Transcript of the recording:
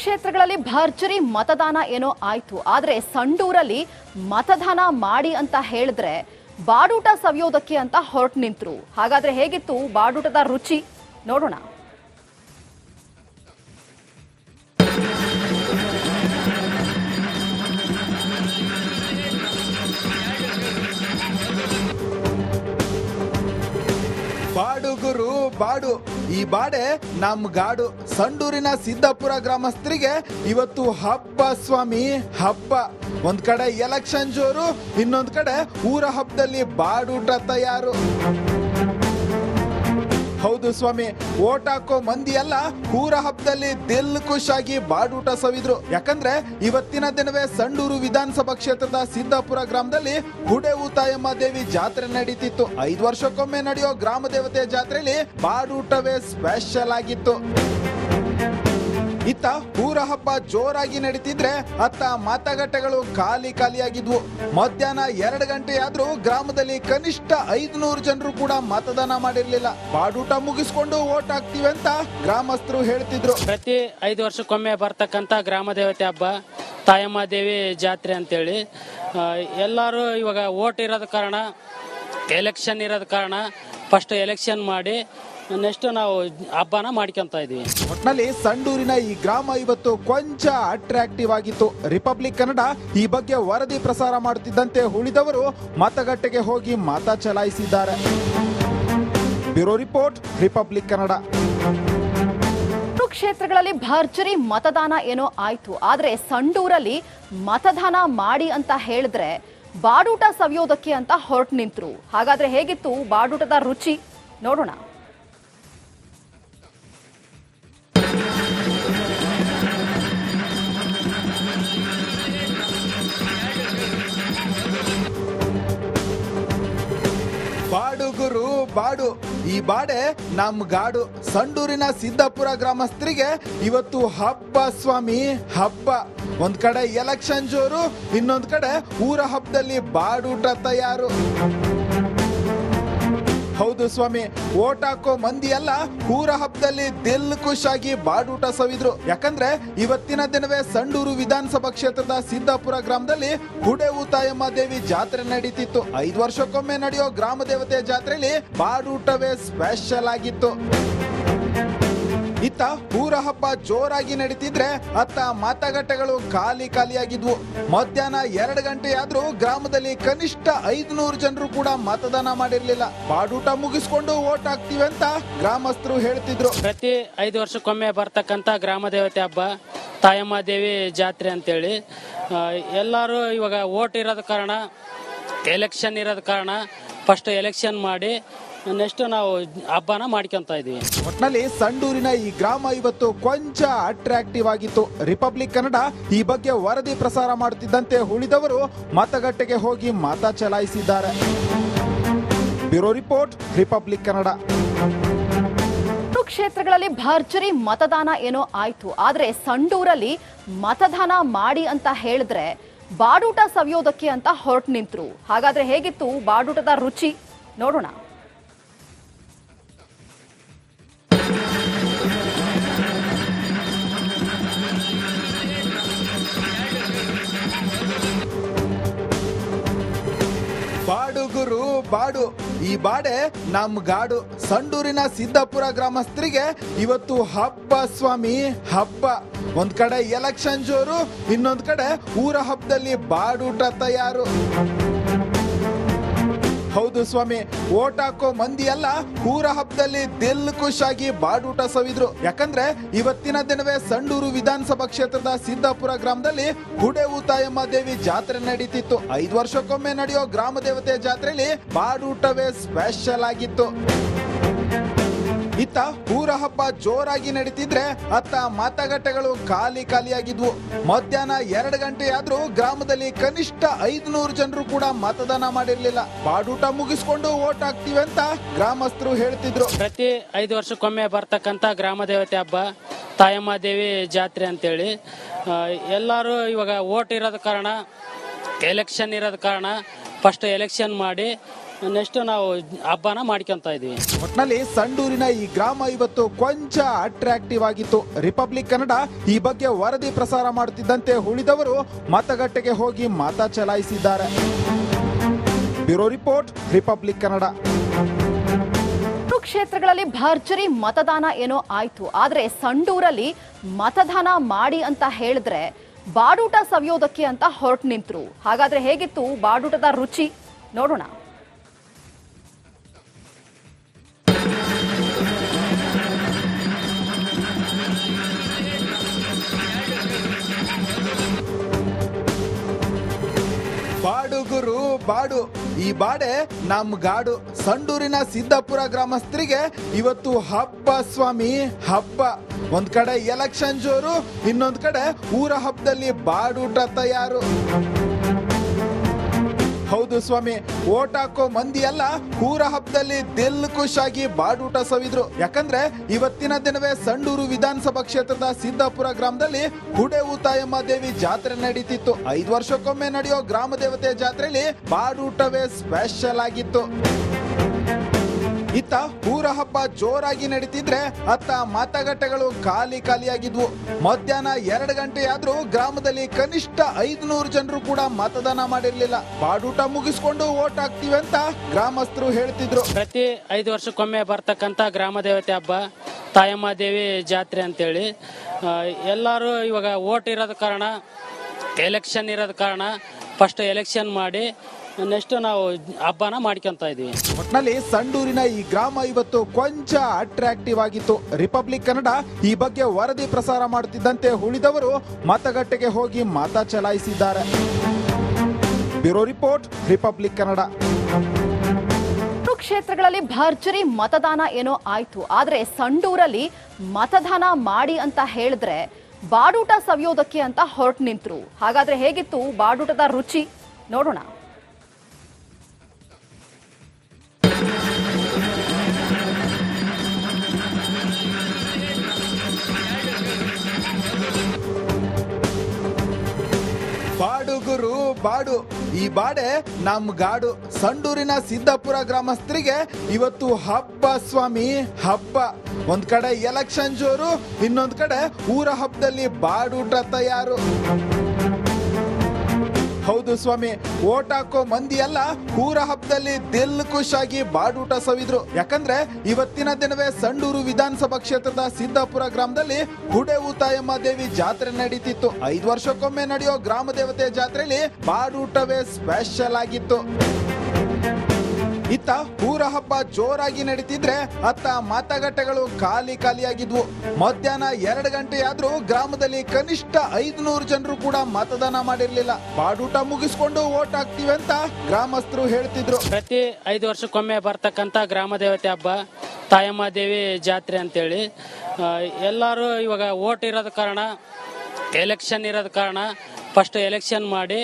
ಕ್ಷೇತ್ರಗಳಲ್ಲಿ ಭರ್ಜರಿ ಮತದಾನ ಏನೋ ಆಯ್ತು. ಆದ್ರೆ ಸಂಡೂರಲ್ಲಿ ಮತದಾನ ಮಾಡಿ ಅಂತ ಹೇಳಿದ್ರೆ ಬಾಡೂಟ ಸವಿಯೋದಕ್ಕೆ ಅಂತ ಹೊರಟು ನಿಂತರು. ಹಾಗಾದ್ರೆ ಹೇಗಿತ್ತು ಬಾಡೂಟದ ರುಚಿ? ನೋಡೋಣ. ಬಾಡು ಗುರು, ಬಾಡು. ಈ ಬಾಡೆ ನಮ್ ಗಾಡು. ಸಂಡೂರಿನ ಸಿದ್ದಾಪುರ ಗ್ರಾಮಸ್ಥರಿಗೆ ಇವತ್ತು ಹಬ್ಬ ಸ್ವಾಮಿ, ಹಬ್ಬ. ಒಂದ್ ಕಡೆ ಎಲೆಕ್ಷನ್ ಜೋರು, ಇನ್ನೊಂದ್ ಕಡೆ ಊರ ಹಬ್ಬದಲ್ಲಿ ಬಾಡೂಟ ತಯಾರು. ಹೌದು ಸ್ವಾಮಿ, ಓಟ್ ಹಾಕೋ ಮಂದಿ ಎಲ್ಲ ಊರ ಹಬ್ಬದಲ್ಲಿ ದಿಲ್ ಖುಷಾಗಿ ಬಾಡೂಟ ಸವಿದ್ರು. ಯಾಕಂದ್ರೆ ಇವತ್ತಿನ ದಿನವೇ ಸಂಡೂರು ವಿಧಾನಸಭಾ ಕ್ಷೇತ್ರದ ಸಿದ್ದಾಪುರ ಗ್ರಾಮದಲ್ಲಿ ಹುಡೆ ಊತಾಯಮ್ಮ ದೇವಿ ಜಾತ್ರೆ ನಡೀತಿತ್ತು. ಐದು ವರ್ಷಕ್ಕೊಮ್ಮೆ ನಡೆಯೋ ಗ್ರಾಮ ದೇವತೆ ಜಾತ್ರೆಯಲ್ಲಿ ಬಾಡೂಟವೇ ಸ್ಪೆಷಲ್ ಆಗಿತ್ತು. ಇತ್ತ ಊರ ಹಬ್ಬ ಜೋರಾಗಿ ನಡೀತಿದ್ರೆ ಅತ್ತ ಮತಗಟ್ಟೆಗಳು ಖಾಲಿ ಖಾಲಿಯಾಗಿದ್ವು. ಮಧ್ಯಾಹ್ನ ಎರಡು ಗಂಟೆ ಆದ್ರೂ ಗ್ರಾಮದಲ್ಲಿ ಕನಿಷ್ಠ ಐದುನೂರು ಜನರು ಕೂಡ ಮತದಾನ ಮಾಡಿರ್ಲಿಲ್ಲ. ಬಾಡೂಟ ಮುಗಿಸ್ಕೊಂಡು ಓಟ್ ಹಾಕ್ತಿವಿ ಅಂತ ಗ್ರಾಮಸ್ಥರು ಹೇಳ್ತಿದ್ರು. ಪ್ರತಿ ಐದು ವರ್ಷಕ್ಕೊಮ್ಮೆ ಬರ್ತಕ್ಕಂತ ಗ್ರಾಮ ದೇವತೆ ಹಬ್ಬ ತಾಯಮ್ಮ ದೇವಿ ಜಾತ್ರೆ ಅಂತೇಳಿ. ಎಲ್ಲರೂ ಇವಾಗ ಓಟ್ ಇರೋದ ಕಾರಣ ಎಲೆಕ್ಷನ್ ಇರೋದ ಕಾರಣ ಫಸ್ಟ್ ಎಲೆಕ್ಷನ್ ಮಾಡಿ ನೆಕ್ಸ್ಟ್ ನಾವು ಹಬ್ಬನ ಮಾಡ್ಕೊಂತ ಇದೀವಿ. ಒಟ್ಟಿನಲ್ಲಿ ಸಂಡೂರಿನ ಈ ಗ್ರಾಮ ಇವತ್ತು ಕೊಂಚ ಅಟ್ರಾಕ್ಟಿವ್ ಆಗಿತ್ತು. ರಿಪಬ್ಲಿಕ್ ಕನ್ನಡ ಈ ಬಗ್ಗೆ ವರದಿ ಪ್ರಸಾರ ಮಾಡುತ್ತಿದ್ದಂತೆ ಉಳಿದವರು ಮತಗಟ್ಟೆಗೆ ಹೋಗಿ ಮತ ಚಲಾಯಿಸಿದ್ದಾರೆ. ಬ್ಯೂರೋ ರಿಪೋರ್ಟ್ ರಿಪಬ್ಲಿಕ್ ಕನ್ನಡ ಕ್ಷೇತ್ರಗಳಲ್ಲಿ ಭರ್ಜರಿ ಮತದಾನ ಏನೋ ಆಯ್ತು. ಆದ್ರೆ ಸಂಡೂರಲ್ಲಿ ಮತದಾನ ಮಾಡಿ ಅಂತ ಹೇಳಿದ್ರೆ ಬಾಡೂಟ ಸವಿಯೋದಕ್ಕೆ ಅಂತ ಹೊರಟು ನಿಂತರು. ಹಾಗಾದ್ರೆ ಹೇಗಿತ್ತು ಬಾಡೂಟದ ರುಚಿ? ನೋಡೋಣ. ಬಾಡುಗುರು ಬಾಡು. ಈ ಬಾಡೆ ನಮ್ ಗಾಡು. ಸಂಡೂರಿನ ಸಿದ್ದಾಪುರ ಗ್ರಾಮಸ್ಥರಿಗೆ ಇವತ್ತು ಹಬ್ಬ ಸ್ವಾಮಿ, ಹಬ್ಬ. ಒಂದ್ ಕಡೆ ಎಲೆಕ್ಷನ್ ಜೋರು, ಇನ್ನೊಂದ್ ಕಡೆ ಊರ ಹಬ್ಬದಲ್ಲಿ ಬಾಡೂಟ ತಯಾರು. ಹೌದು ಸ್ವಾಮಿ ಓಟ್ ಹಾಕೋ ಮಂದಿ ಎಲ್ಲ ಊರ ಹಬ್ಬದಲ್ಲಿ ದಿಲ್ ಖುಷಾಗಿ ಬಾಡೂಟ ಸವಿದ್ರು. ಯಾಕಂದ್ರೆ ಇವತ್ತಿನ ದಿನವೇ ಸಂಡೂರು ವಿಧಾನಸಭಾ ಕ್ಷೇತ್ರದ ಸಿದ್ದಾಪುರ ಗ್ರಾಮದಲ್ಲಿ ಹುಡೆ ಊತಾಯಮ್ಮ ದೇವಿ ಜಾತ್ರೆ ನಡೀತಿತ್ತು. ಐದು ವರ್ಷಕ್ಕೊಮ್ಮೆ ನಡೆಯೋ ಗ್ರಾಮ ದೇವತೆ ಜಾತ್ರೆಯಲ್ಲಿ ಬಾಡೂಟವೇ ಸ್ಪೆಷಲ್ ಆಗಿತ್ತು. ಇತ್ತ ಊರ ಹಬ್ಬ ಜೋರಾಗಿ ನಡೀತಿದ್ರೆ ಅತ್ತ ಮತಗಟ್ಟೆಗಳು ಖಾಲಿ ಖಾಲಿಯಾಗಿದ್ವು. ಮಧ್ಯಾಹ್ನ ಎರಡು ಗಂಟೆ ಆದ್ರೂ ಗ್ರಾಮದಲ್ಲಿ ಕನಿಷ್ಠ ಐದುನೂರು ಜನರು ಕೂಡ ಮತದಾನ ಮಾಡಿರ್ಲಿಲ್ಲ. ಬಾಡೂಟ ಮುಗಿಸ್ಕೊಂಡು ಓಟ್ ಹಾಕ್ತಿವಿ ಅಂತ ಗ್ರಾಮಸ್ಥರು ಹೇಳ್ತಿದ್ರು. ಪ್ರತಿ ಐದು ವರ್ಷಕ್ಕೊಮ್ಮೆ ಬರ್ತಕ್ಕಂತ ಗ್ರಾಮ ದೇವತೆ ಹಬ್ಬ, ತಾಯಮ್ಮ ದೇವಿ ಜಾತ್ರೆ ಅಂತೇಳಿ. ಎಲ್ಲರೂ ಇವಾಗ ಓಟ್ ಇರೋದ ಕಾರಣ ಎಲೆಕ್ಷನ್ ಇರೋದ ಕಾರಣ ಫಸ್ಟ್ ಎಲೆಕ್ಷನ್ ಮಾಡಿ ನೆಕ್ಸ್ಟ್ ನಾವು ಹಬ್ಬನ ಮಾಡ್ಕೊಂತ ಇದೀವಿ. ಒಟ್ನಲ್ಲಿ ಸಂಡೂರಿನ ಈ ಗ್ರಾಮ ಇವತ್ತು ಕೊಂಚ ಅಟ್ರಾಕ್ಟಿವ್ ಆಗಿತ್ತು. ರಿಪಬ್ಲಿಕ್ ಕನ್ನಡ ಈ ಬಗ್ಗೆ ವರದಿ ಪ್ರಸಾರ ಮಾಡುತ್ತಿದ್ದಂತೆ ಉಳಿದವರು ಮತಗಟ್ಟೆಗೆ ಹೋಗಿ ಮತ ಚಲಾಯಿಸಿದ್ದಾರೆ. ಬ್ಯೂರೋ ರಿಪೋರ್ಟ್ ರಿಪಬ್ಲಿಕ್ ಕನ್ನಡ ಕ್ಷೇತ್ರಗಳಲ್ಲಿ ಭರ್ಜರಿ ಮತದಾನ ಏನೋ ಆಯ್ತು. ಆದ್ರೆ ಸಂಡೂರಲ್ಲಿ ಮತದಾನ ಮಾಡಿ ಅಂತ ಹೇಳಿದ್ರೆ ಬಾಡೂಟ ಸವಿಯೋದಕ್ಕೆ ಅಂತ ಹೊರಟು ನಿಂತರು. ಹಾಗಾದ್ರೆ ಹೇಗಿತ್ತು ಬಾಡೂಟದ ರುಚಿ? ನೋಡೋಣ. ಬಾಡುಗುರು ಬಾಡು. ಈ ಬಾಡೆ ನಮ್ ಗಾಡು ಸಂಡೂರಿನ ಸಿದ್ದಾಪುರ ಗ್ರಾಮಸ್ಥರಿಗೆ ಇವತ್ತು ಹಬ್ಬ ಸ್ವಾಮಿ, ಹಬ್ಬ. ಒಂದ್ ಕಡೆ ಎಲೆಕ್ಷನ್ ಜೋರು, ಇನ್ನೊಂದ್ ಕಡೆ ಊರ ಹಬ್ಬದಲ್ಲಿ ಬಾಡೂಟ ತಯಾರು. ಹೌದು ಸ್ವಾಮಿ ಓಟ್ ಹಾಕೋ ಮಂದಿ ಎಲ್ಲ ಊರ ಹಬ್ಬದಲ್ಲಿ ದಿಲ್ ಖುಷಾಗಿ ಬಾಡೂಟ ಸವಿದ್ರು. ಯಾಕಂದ್ರೆ ಇವತ್ತಿನ ದಿನವೇ ಸಂಡೂರು ವಿಧಾನಸಭಾ ಕ್ಷೇತ್ರದ ಸಿದ್ದಾಪುರ ಗ್ರಾಮದಲ್ಲಿ ಹುಡೆ ಊತಾಯಮ್ಮ ದೇವಿ ಜಾತ್ರೆ ನಡೀತಿತ್ತು. ಐದು ವರ್ಷಕ್ಕೊಮ್ಮೆ ನಡೆಯೋ ಗ್ರಾಮ ದೇವತೆ ಜಾತ್ರೆಯಲ್ಲಿ ಬಾಡೂಟವೇ ಸ್ಪೆಷಲ್ ಆಗಿತ್ತು. ಇತ್ತ ಊರ ಹಬ್ಬ ಜೋರಾಗಿ ನಡೀತಿದ್ರೆ ಅತ್ತ ಮತಗಟ್ಟೆಗಳು ಖಾಲಿ ಖಾಲಿಯಾಗಿದ್ವು. ಮಧ್ಯಾಹ್ನ ಎರಡು ಗಂಟೆ ಆದ್ರೂ ಗ್ರಾಮದಲ್ಲಿ ಕನಿಷ್ಠ ಐದುನೂರು ಜನರು ಕೂಡ ಮತದಾನ ಮಾಡಿರ್ಲಿಲ್ಲ. ಬಾಡೂಟ ಮುಗಿಸ್ಕೊಂಡು ಓಟ್ ಹಾಕ್ತಿವಿ ಅಂತ ಗ್ರಾಮಸ್ಥರು ಹೇಳ್ತಿದ್ರು. ಪ್ರತಿ ಐದು ವರ್ಷಕ್ಕೊಮ್ಮೆ ಬರ್ತಕ್ಕಂತ ಗ್ರಾಮ ದೇವತೆ ಹಬ್ಬ, ತಾಯಮ್ಮ ದೇವಿ ಜಾತ್ರೆ ಅಂತೇಳಿ. ಎಲ್ಲರೂ ಇವಾಗ ಓಟ್ ಇರೋದ ಕಾರಣ ಎಲೆಕ್ಷನ್ ಇರೋದ ಕಾರಣ ಫಸ್ಟ್ ಎಲೆಕ್ಷನ್ ಮಾಡಿ ನೆಕ್ಸ್ಟ್ ನಾವು ಹಬ್ಬನ ಮಾಡ್ಕೊಂತ ಇದೀವಿ. ಒಟ್ನಲ್ಲಿ ಸಂಡೂರಿನ ಈ ಗ್ರಾಮ ಇವತ್ತು ಕೊಂಚ ಅಟ್ರಾಕ್ಟಿವ್ ಆಗಿತ್ತು. ರಿಪಬ್ಲಿಕ್ ಕನ್ನಡ ಈ ಬಗ್ಗೆ ವರದಿ ಪ್ರಸಾರ ಮಾಡುತ್ತಿದ್ದಂತೆ ಉಳಿದವರು ಮತಗಟ್ಟೆಗೆ ಹೋಗಿ ಮತ ಚಲಾಯಿಸಿದ್ದಾರೆ. ಬ್ಯೂರೋ ರಿಪೋರ್ಟ್ ರಿಪಬ್ಲಿಕ್ ಕನ್ನಡ ಕ್ಷೇತ್ರಗಳಲ್ಲಿ ಭರ್ಜರಿ ಮತದಾನ ಏನೋ ಆಯ್ತು. ಆದ್ರೆ ಸಂಡೂರಲ್ಲಿ ಮತದಾನ ಮಾಡಿ ಅಂತ ಹೇಳಿದ್ರೆ ಬಾಡೂಟ ಸವಿಯೋದಕ್ಕೆ ಅಂತ ಹೊರಟು ನಿಂತರು. ಹಾಗಾದ್ರೆ ಹೇಗಿತ್ತು ಬಾಡೂಟದ ರುಚಿ? ನೋಡೋಣ. ಬಾಡು. ಈ ಬಾಡೆ ನಮ್ ಗಾಡು. ಸಂಡೂರಿನ ಸಿದ್ದಾಪುರ ಗ್ರಾಮಸ್ಥರಿಗೆ ಇವತ್ತು ಹಬ್ಬ ಸ್ವಾಮಿ, ಹಬ್ಬ. ಒಂದ್ ಕಡೆ ಎಲೆಕ್ಷನ್ ಜೋರು, ಇನ್ನೊಂದ್ ಕಡೆ ಊರ ಹಬ್ಬದಲ್ಲಿ ಬಾಡೂಟ ತಯಾರು. ಹೌದು ಸ್ವಾಮಿ ಓಟ್ ಹಾಕೋ ಮಂದಿ ಎಲ್ಲ ಊರ ಹಬ್ಬದಲ್ಲಿ ದಿಲ್ ಖುಷಾಗಿ ಬಾಡೂಟ ಸವಿದ್ರು. ಯಾಕಂದ್ರೆ ಇವತ್ತಿನ ದಿನವೇ ಸಂಡೂರು ವಿಧಾನಸಭಾ ಕ್ಷೇತ್ರದ ಸಿದ್ದಾಪುರ ಗ್ರಾಮದಲ್ಲಿ ಹುಡೆ ಊತಾಯಮ್ಮ ದೇವಿ ಜಾತ್ರೆ ನಡೀತಿತ್ತು. ಐದು ವರ್ಷಕ್ಕೊಮ್ಮೆ ನಡೆಯೋ ಗ್ರಾಮ ದೇವತೆ ಜಾತ್ರೆಯಲ್ಲಿ ಬಾಡೂಟವೇ ಸ್ಪೆಷಲ್ ಆಗಿತ್ತು. ಇತ್ತ ಊರ ಹಬ್ಬ ಜೋರಾಗಿ ನಡೀತಿದ್ರೆ ಅತ್ತ ಮತಗಟ್ಟೆಗಳು ಖಾಲಿ ಖಾಲಿಯಾಗಿದ್ವು ಮಧ್ಯಾಹ್ನ ಎರಡು ಗಂಟೆ ಆದ್ರೂ ಗ್ರಾಮದಲ್ಲಿ ಕನಿಷ್ಠ ಐದುನೂರು ಜನರು ಕೂಡ ಮತದಾನ ಮಾಡಿರ್ಲಿಲ್ಲ. ಬಾಡೂಟ ಮುಗಿಸ್ಕೊಂಡು ಓಟ್ ಹಾಕ್ತಿವಿ ಅಂತ ಗ್ರಾಮಸ್ಥರು ಹೇಳ್ತಿದ್ರು. ಪ್ರತಿ ಐದು ವರ್ಷಕ್ಕೊಮ್ಮೆ ಬರ್ತಕ್ಕಂತ ಗ್ರಾಮ ದೇವತೆ ಹಬ್ಬ, ತಾಯಮ್ಮ ದೇವಿ ಜಾತ್ರೆ ಅಂತೇಳಿ. ಎಲ್ಲರೂ ಇವಾಗ ಓಟ್ ಇರೋದ ಕಾರಣ ಎಲೆಕ್ಷನ್ ಇರೋದ ಕಾರಣ ಫಸ್ಟ್ ಎಲೆಕ್ಷನ್ ಮಾಡಿ ನೆಕ್ಸ್ಟ್ ನಾವು ಹಬ್ಬನ ಮಾಡ್ಕೊಂತ ಇದೀವಿ. ಒಟ್ನಲ್ಲಿ ಸಂಡೂರಿನ ಈ ಗ್ರಾಮ ಇವತ್ತು ಕೊಂಚ ಅಟ್ರಾಕ್ಟಿವ್ ಆಗಿತ್ತು. ರಿಪಬ್ಲಿಕ್ ಕನ್ನಡ ಈ ಬಗ್ಗೆ ವರದಿ ಪ್ರಸಾರ ಮಾಡುತ್ತಿದ್ದಂತೆ ಉಳಿದವರು ಮತಗಟ್ಟೆಗೆ ಹೋಗಿ ಮತ ಚಲಾಯಿಸಿದ್ದಾರೆ. ಬ್ಯೂರೋ ರಿಪೋರ್ಟ್ ರಿಪಬ್ಲಿಕ್ ಕನ್ನಡ ಕ್ಷೇತ್ರಗಳಲ್ಲಿ ಭರ್ಜರಿ ಮತದಾನ ಏನೋ ಆಯ್ತು. ಆದ್ರೆ ಸಂಡೂರಲ್ಲಿ ಮತದಾನ ಮಾಡಿ ಅಂತ ಹೇಳಿದ್ರೆ ಬಾಡೂಟ ಸವಿಯೋದಕ್ಕೆ ಅಂತ ಹೊರಟು ನಿಂತರು. ಹಾಗಾದ್ರೆ ಹೇಗಿತ್ತು ಬಾಡೂಟದ ರುಚಿ? ನೋಡೋಣ. ಬಾಡುಗುರು ಬಾಡು. ಈ ಬಾಡೆ ನಮ್ ಗಾಡು. ಸಂಡೂರಿನ ಸಿದ್ದಾಪುರ ಗ್ರಾಮಸ್ಥರಿಗೆ ಇವತ್ತು ಹಬ್ಬ ಸ್ವಾಮಿ, ಹಬ್ಬ. ಒಂದ್ ಕಡೆ ಎಲೆಕ್ಷನ್ ಜೋರು, ಇನ್ನೊಂದ್ ಕಡೆ ಊರ ಹಬ್ಬದಲ್ಲಿ ಬಾಡೂಟ ತಯಾರು. ಹೌದು ಸ್ವಾಮಿ ಓಟ್ ಹಾಕೋ ಮಂದಿ ಎಲ್ಲ ಊರ ಹಬ್ಬದಲ್ಲಿ ದಿಲ್ ಖುಷಾಗಿ ಬಾಡೂಟ ಸವಿದ್ರು. ಯಾಕಂದ್ರೆ ಇವತ್ತಿನ ದಿನವೇ ಸಂಡೂರು ವಿಧಾನಸಭಾ ಕ್ಷೇತ್ರದ ಸಿದ್ದಾಪುರ ಗ್ರಾಮದಲ್ಲಿ ಹುಡೆ ಊತಾಯಮ್ಮ ದೇವಿ ಜಾತ್ರೆ ನಡೀತಿತ್ತು. ಐದು ವರ್ಷಕ್ಕೊಮ್ಮೆ ನಡೆಯೋ ಗ್ರಾಮ ದೇವತೆ ಜಾತ್ರೆಯಲ್ಲಿ ಬಾಡೂಟವೇ ಸ್ಪೆಷಲ್ ಆಗಿತ್ತು. ಇತ್ತ ಊರ ಹಬ್ಬ ಜೋರಾಗಿ ನಡೀತಿದ್ರೆ ಅತ್ತ ಮತಗಟ್ಟೆಗಳು ಖಾಲಿ ಖಾಲಿಯಾಗಿದ್ವು. ಮಧ್ಯಾಹ್ನ ಎರಡು ಗಂಟೆ ಆದ್ರೂ ಗ್ರಾಮದಲ್ಲಿ ಕನಿಷ್ಠ ಐದುನೂರು ಜನರು ಕೂಡ ಮತದಾನ ಮಾಡಿರ್ಲಿಲ್ಲ. ಬಾಡೂಟ ಮುಗಿಸ್ಕೊಂಡು ಓಟ್ ಹಾಕ್ತಿವಿ ಅಂತ ಗ್ರಾಮಸ್ಥರು ಹೇಳ್ತಿದ್ರು. ಪ್ರತಿ ಐದು ವರ್ಷಕ್ಕೊಮ್ಮೆ ಬರ್ತಕ್ಕಂತ ಗ್ರಾಮ ದೇವತೆ ಹಬ್ಬ, ತಾಯಮ್ಮ ದೇವಿ ಜಾತ್ರೆ ಅಂತೇಳಿ. ಎಲ್ಲರೂ ಇವಾಗ ಓಟ್ ಇರೋದ ಕಾರಣ ಎಲೆಕ್ಷನ್ ಇರೋದ ಕಾರಣ ಫಸ್ಟ್ ಎಲೆಕ್ಷನ್ ಮಾಡಿ